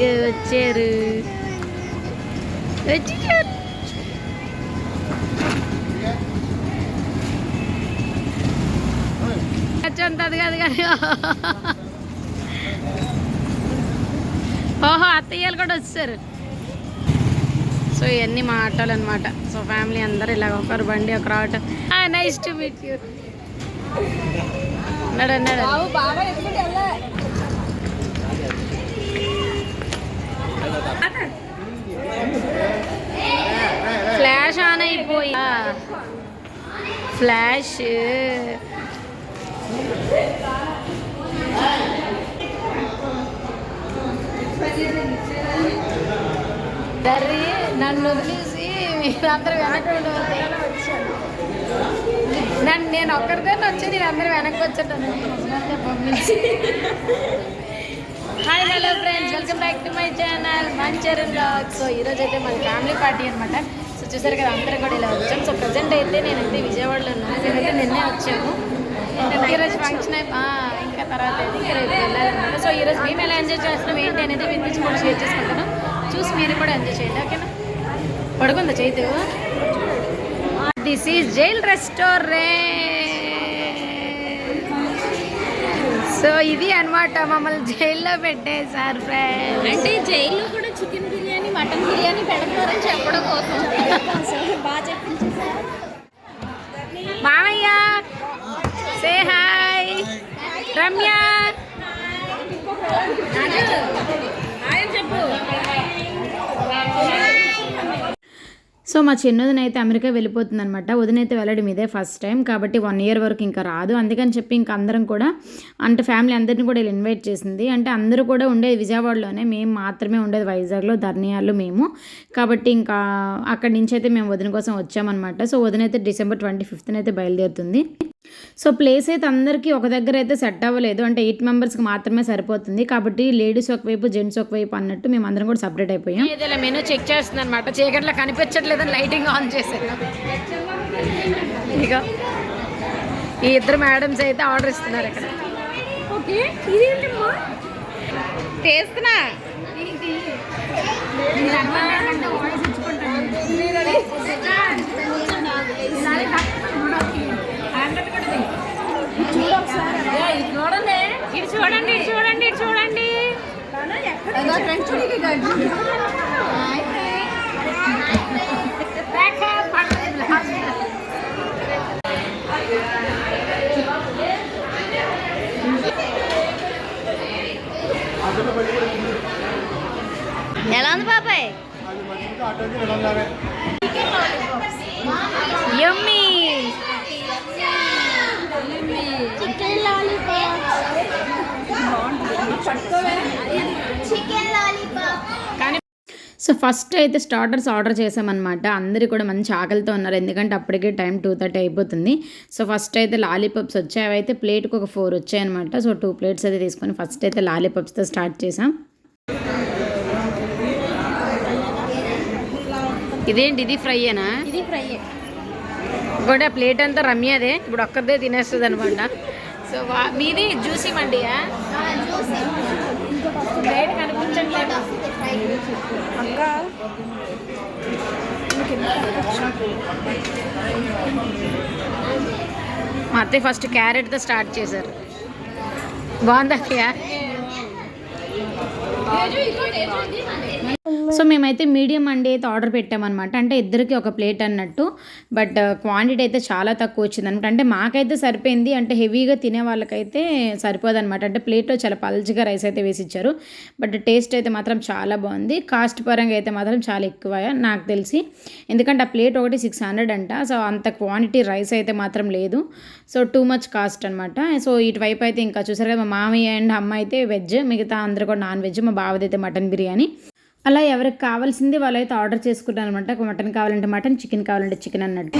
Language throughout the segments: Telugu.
వచ్చారు. వచ్చారు. వచ్చంతది కాదు కానీ. ఓహో అత్తయ్యలు కూడా వచ్చారు. సో ఇవన్నీ మా ఆటోలు అనమాట సో ఫ్యామిలీ అందరు ఇలా ఒకరు బండి ఒకరు auto. Nice to meet you నడ ఫ్లాష్ ఆన్ అయిపోయి ఫ్లాష్ దర్రి నన్ను వదిలేసి మీరందరూ వెనక్కి నన్ను నేను ఒక్కరితో వచ్చి నేను అందరూ వెనక్కి వచ్చాను పంపించి hi hello friends welcome back to my channel మంచరణ్ blog so ఈరోజు అయితే మన ఫ్యామిలీ పార్టీ అనమాట సో చూసారు కదా అందరూ కూడా ఇలా వచ్చాం. సో ప్రజెంట్ అయితే నేనైతే విజయవాడలో ఉన్నాను. నేనైతే నిన్నే వచ్చాము. ఈరోజు ఫంక్షన్ ఇంకా తర్వాత అయితే రేపు వెళ్ళాలన్నమాట. సో ఈరోజు మేము ఎలా ఎంజాయ్ చేస్తున్నాం ఏంటి అనేది మీ నుంచి కూడా షేర్ చేసుకుంటాను. చూసి మీరు కూడా ఎంజాయ్ చేయండి ఓకేనా పడుకుందా Chaitu? This is jail restaurant so ఇది అన్నమాట మమ్మల్ని జైల్లో పెట్టేశారు ఫ్రెండ్స్ అంటే జైల్లో కూడా చికెన్ బిర్యానీ మటన్ బిర్యానీ పెడతారని చెప్పడం కోసం. బాగా చెప్పించేసారు మామయ్య సే హాయ్ రమ్య. చెప్పు. సో మా చిన్నదిన అయితే అమెరికా వెళ్ళిపోతుంది అనమాట వదినైతే వెళ్ళడం ఇదే ఫస్ట్ టైం కాబట్టి వన్ ఇయర్ వరకు ఇంకా రాదు. అందుకని చెప్పి ఇంకా అందరం కూడా అంటే ఫ్యామిలీ అందరిని కూడా వీళ్ళు ఇన్వైట్ చేసింది. అంటే అందరూ కూడా ఉండేది విజయవాడలోనే. మేము మాత్రమే ఉండేది వైజాగ్లో ధర్నియాల్లో మేము. కాబట్టి ఇంకా అక్కడి నుంచి అయితే మేము వదిన కోసం వచ్చామన్నమాట. సో వదిన అయితే డిసెంబర్ ట్వంటీ ఫిఫ్త్న అయితే బయలుదేరుతుంది. సో ప్లేస్ అయితే అందరికీ ఒక దగ్గర అయితే సెట్ అవ్వలేదు అంటే ఎయిట్ మెంబర్స్కి మాత్రమే సరిపోతుంది కాబట్టి లేడీస్ ఒకవైపు జెంట్స్ ఒకవైపు అన్నట్టు మేము అందరం కూడా సపరేట్ అయిపోయాం ఇదిలా మెనూ చెక్ చేస్తుంది అనమాట చీకట్లో కనిపించట్లేదని లైటింగ్ ఆన్ చేశాను ఇక ఈ ఇద్దరు మేడమ్స్ అయితే ఆర్డర్ ఇస్తున్నారు ఇక్కడ ఓకే చేస్తున్నా చూడండి ఇటు చూడండి ఇటు చూడండి ఇటు చూడండి ఎలా ఉంది బాబాయ్ yummy chicken lollipop chicken lollipop కానీ సో ఫస్ట్ అయితే స్టార్టర్స్ ఆర్డర్ చేసామన్నమాట. అందరూ కూడా మంచి ఆకలితో ఉన్నారు. ఎందుకంటే అప్పటికే టైం టూ థర్టీ అయిపోతుంది. సో ఫస్ట్ అయితే లాలీపాప్స్ వచ్చాయి. అయితే ప్లేట్కి ఒక ఫోర్ వచ్చాయన్నమాట. సో టూ ప్లేట్స్ అయితే తీసుకొని ఫస్ట్ అయితే లాలీపాప్స్తో స్టార్ట్ చేసాం. ఇదేంటి ఇది ఫ్రై అనా ఇది ఫ్రై ఇంకోటి ఆ ప్లేట్ అంతా రమ్యదే. ఇప్పుడు ఒక్కరిదే తినేస్తుంది అనమాట సో మీది జ్యూసీ మండియా? ప్లేట్ కనిపించట్లేదు. మా అత్తయ్య ఫస్ట్ క్యారెట్తో స్టార్ట్ చేశారు. బాగుందా సో మేమైతే మీడియం అండి అయితే ఆర్డర్ పెట్టామన్నమాట. అంటే ఇద్దరికి ఒక ప్లేట్ అన్నట్టు. బట్ uh, క్వాంటిటీ అయితే చాలా తక్కువ వచ్చింది అనమాట అంటే మాకైతే సరిపోయింది. అంటే హెవీగా తినే వాళ్ళకైతే సరిపోదన్నమాట. అంటే ప్లేట్లో చాలా పల్చగా రైస్ అయితే వేసి ఇచ్చారు బట్ టేస్ట్ అయితే మాత్రం చాలా బాగుంది. కాస్ట్ పరంగా అయితే మాత్రం చాలా ఎక్కువ నాకు తెలిసి. ఎందుకంటే ఆ ప్లేట్ ఒకటి సిక్స్ హండ్రెడ్ అంట. సో అంత క్వాంటిటీ రైస్ అయితే మాత్రం లేదు. సో టూ మచ్ కాస్ట్ అనమాట సో ఇటువైపు అయితే ఇంకా చూసారు కదా మా మామయ్య అండ్ అమ్మ అయితే వెజ్. మిగతా అందరూ కూడా నాన్ వెజ్. మా బావదైతే మటన్ బిర్యానీ. అలా ఎవరికి కావాల్సింది వాళ్ళైతే ఆర్డర్ చేసుకుంటారు అనమాట మటన్ కావాలంటే మటన్ చికెన్ కావాలంటే చికెన్ అన్నట్టు.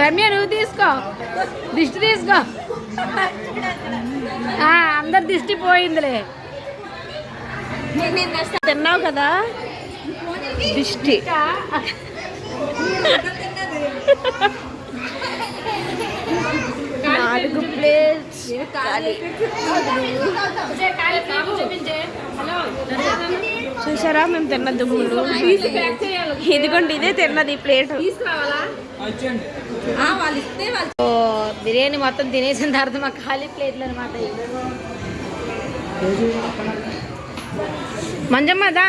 రమ్య నువ్వు తీసుకో. దిష్టి తీసుకో. ఆ, అందరి దిష్టి పోయిందిలే. తిన్నావు కదా? దిష్టి. నాలుగు ప్లేట్స్ చూసారా? మేము తిన్న దుమ్ములు. ఇదిగోండి ఇదే తిన్నది ప్లేట్ ఓ బిర్యానీ మొత్తం తినేసిన తర్వాత మాకు ఖాళీ ప్లేట్లు అనమాట మంజమ్మదా?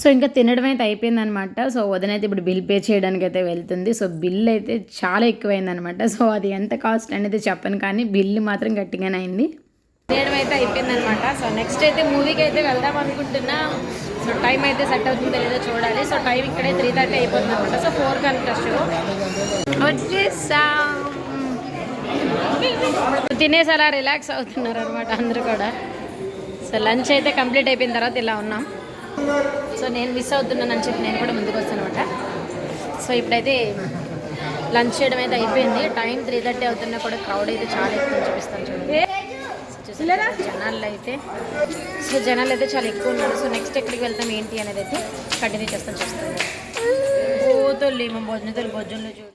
సో ఇంకా తినడం అయితే అయిపోయిందనమాట. సో వదిన ఇప్పుడు బిల్ పే చేయడానికి అయితే వెళ్తుంది. సో బిల్ అయితే చాలా ఎక్కువైందనమాట. సో అది ఎంత కాస్ట్ అనేది చెప్పను కానీ బిల్ మాత్రం గట్టిగానే అయింది. తినడం అయితే అయిపోయింది అనమాట సో నెక్స్ట్ అయితే మూవీకి అయితే వెళ్దాం అనుకుంటున్నా. సో టైం అయితే సెట్ అవుతుందో లేదో చూడాలి. సో టైం ఇక్కడే త్రీ థర్టీ అయిపోతుంది అనమాట సో ఫోర్ కనుక షో. తినేసి అలా రిలాక్స్ అవుతున్నారు అనమాట అందరూ కూడా. సో లంచ్ అయితే కంప్లీట్ అయిపోయిన తర్వాత ఇలా ఉన్నాం. సో నేను మిస్ అవుతున్నానని చెప్పి నేను కూడా ముందుకు వస్తాను అనమాట సో ఇప్పుడైతే లంచ్ చేయడం అయితే అయిపోయింది. టైం త్రీ థర్టీ అవుతున్నా కూడా క్రౌడ్ అయితే చాలా ఎక్కువ చూపిస్తాను చూడండి. సో చూసారా? జనాలు అయితే సో జనాలు అయితే చాలా ఎక్కువ ఉన్నారు. సో నెక్స్ట్ ఎక్కడికి వెళ్తాం ఏంటి అనేది అయితే కంటిన్యూ చేస్తాను చూస్తాను. పోతోళ్ళు మా భోజనతలు భోజనంలో చూడు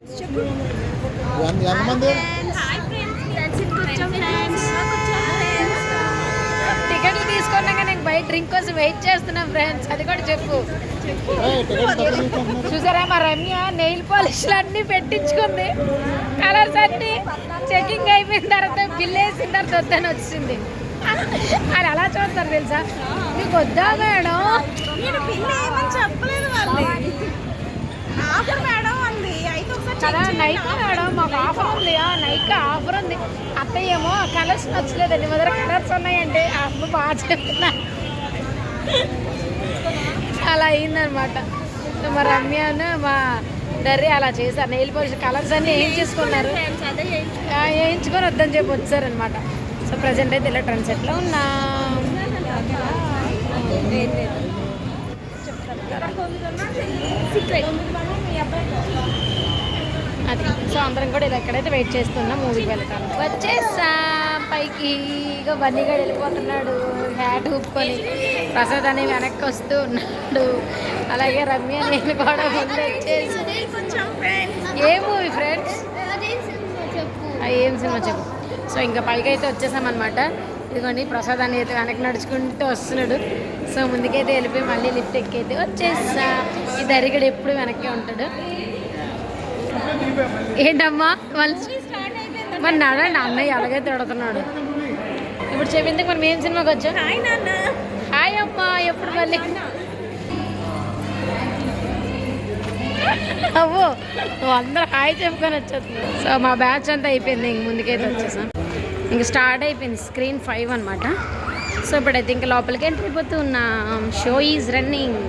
టికెట్లు తీసుకున్నాక బయట డ్రింక్ కోసం వెయిట్ చేస్తున్నా ఫ్రెండ్స్. అది కూడా చెప్పు. చూసారా మా రమ్య నెయిల్ పాలిష్లు అన్నీ పెట్టించుకుంది. కలర్స్ అన్నీ చెకింగ్ అయిపోయిన తర్వాత బిల్ వేసిన తర్వాత వద్దని వచ్చింది. అది అలా చూస్తారు తెలుసా? మీకు వద్దా మేడం? చెప్పలేదు కదా నైక్ మేడం మాకు ఆఫర్ ఉంది. నైక్ ఆఫర్ ఉంది. అత్తయ్య ఏమో కలర్స్ నచ్చలేదండి. మా దగ్గర కలర్స్ ఉన్నాయంటే ఆ అమ్మ బాగా చెప్తున్నా. అలా అయిందనమాట. మా రమ్యను మా డర్రీ అలా చేశారు. నెయిల్ పాలిష్ కలర్స్ అన్నీ వేయించేసుకున్నారు. వేయించుకొని వద్దని చెప్పి వచ్చారనమాట. సో ప్రజెంట్ అయితే ఇలా ట్రెండ్ సెట్లో ఉన్నా. అది. సో అందరం కూడా ఇది ఎక్కడైతే వెయిట్ చేస్తున్నాం మూవీకి వెళ్తాను వచ్చేసా. పైకి ఇక బన్నీగా వెళ్ళిపోతున్నాడు. హ్యాట్ ఊపుకొని ప్రసాద్ అని వెనక్కి వస్తూ ఉన్నాడు. అలాగే రమ్య నేను కూడా ముందు వచ్చేసి ఏ మూవీ ఫ్రెండ్స్ ఏం సినిమా చెప్పు? సో ఇంకా పైకి అయితే వచ్చేసామన్నమాట. ఇదిగోండి ప్రసాద్ అని అయితే వెనక్కి నడుచుకుంటూ వస్తున్నాడు. సో ముందుకైతే వెళ్ళిపోయి మళ్ళీ లిఫ్ట్ ఎక్కి అయితే వచ్చేసా. ఈ దరిగడు ఎప్పుడు వెనక్కి ఉంటాడు? ఏంటమ్మా? మళ్ళీ మరి నడండి అన్నయ్య అలాగే తిడుతున్నాడు ఇప్పుడు చెప్పింది మనం ఏం సినిమాకి వచ్చాం. హాయ్ నాన్న. హాయ్ అమ్మా ఎప్పుడు మళ్ళీ? అవ్వో అందరూ హాయ్ చెప్పుకొని వచ్చేస్తున్నావు సో మా బ్యాచ్ అంతా అయిపోయింది ఇంక ముందుకైతే వచ్చేసాం. ఇంక స్టార్ట్ అయిపోయింది స్క్రీన్ ఫైవ్ అనమాట సో ఇప్పుడైతే ఇంకా లోపలికి ఎంటర్ అయిపోతూ ఉన్నాం. షో ఈజ్ రన్నింగ్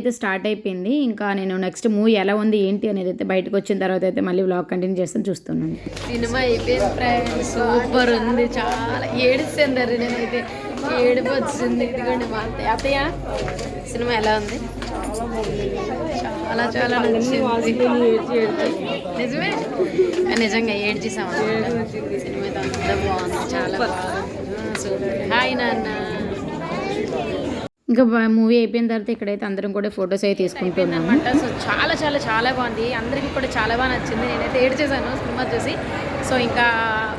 అయితే స్టార్ట్ అయిపోయింది. ఇంకా నేను నెక్స్ట్ మూవీ ఎలా ఉంది ఏంటి అనేది అయితే బయటకు వచ్చిన తర్వాత అయితే మళ్ళీ వ్లాగ్ కంటిన్యూ చేస్తాను చూస్తున్నాను. సినిమా అయిపోయింది ఫ్రెండ్స్ సూపర్ ఉంది. చాలా ఏడుస్తుంది నేనైతే. ఏడుపు వచ్చింది ఇదిగోండి మా అత్తయ్య. అత్తయ్య సినిమా ఎలా ఉంది? చాలా చాలా నచ్చింది. నిజమే. నిజంగా ఏడ్చేసాం సినిమా అయితే అంత బాగుంది. చాలా బాగుంది. సూపర్. హాయ్ నాన్న. ఇంకా మూవీ అయిపోయిన తర్వాత ఇక్కడైతే అందరం కూడా ఫొటోస్ అయితే తీసుకుంటున్నాం అనమాట సో చాలా చాలా చాలా బాగుంది. అందరికీ కూడా చాలా బాగా నచ్చింది. నేనైతే ఏడ్ చేశాను సినిమా చూసి. సో ఇంకా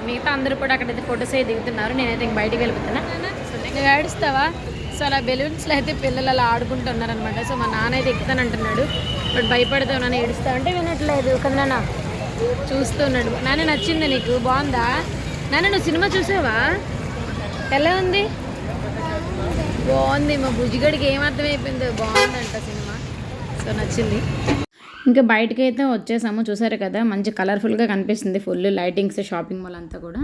మిగతా అందరూ కూడా అక్కడైతే ఫొటోస్ అయితే దిగుతున్నారు. నేనైతే ఇంక బయటికి వెళ్ళిపోతున్నా. సో ఇంకా ఏడుస్తావా? సో అలా బెలూన్స్లో అయితే పిల్లలు అలా ఆడుకుంటున్నారు అనమాట సో మా నాన్న అయితే ఎక్కుతానంటున్నాడు బట్ భయపడతా నన్ను ఏడుస్తా అంటే వినట్లేదు. కదా నాన్న చూస్తున్నాడు నాన్న నచ్చింది నీకు? బాగుందా? నాన్న నువ్వు సినిమా చూసావా? ఎలా ఉంది? బాగుంది. మా బుజ్జిగడికి అర్థమైపోయిందో బాగుందంట సినిమా. సో నచ్చింది. ఇంకా బయటకి అయితే వచ్చేసాము. చూసారు కదా మంచి కలర్ఫుల్గా కనిపిస్తుంది ఫుల్ లైటింగ్స్ షాపింగ్ మాల్ అంతా కూడా.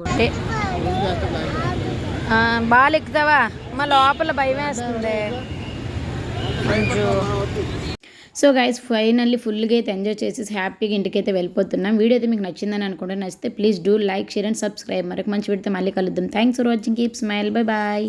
ఆ, బాగా ఎక్కుతావా? మా లోపల భయం వేస్తుంది. సో గైస్ ఫైనల్లీ ఫుల్గా అయితే ఎంజాయ్ చేసేసి హ్యాపీగా ఇంటికి అయితే వెళ్ళిపోతున్నాం. వీడియో అయితే మీకు నచ్చిందని అనుకుంటే నచ్చితే please do like share and subscribe మరొక మంచి వీడితే మళ్ళీ కలుద్దాం. Thanks for watching keep smile bye bye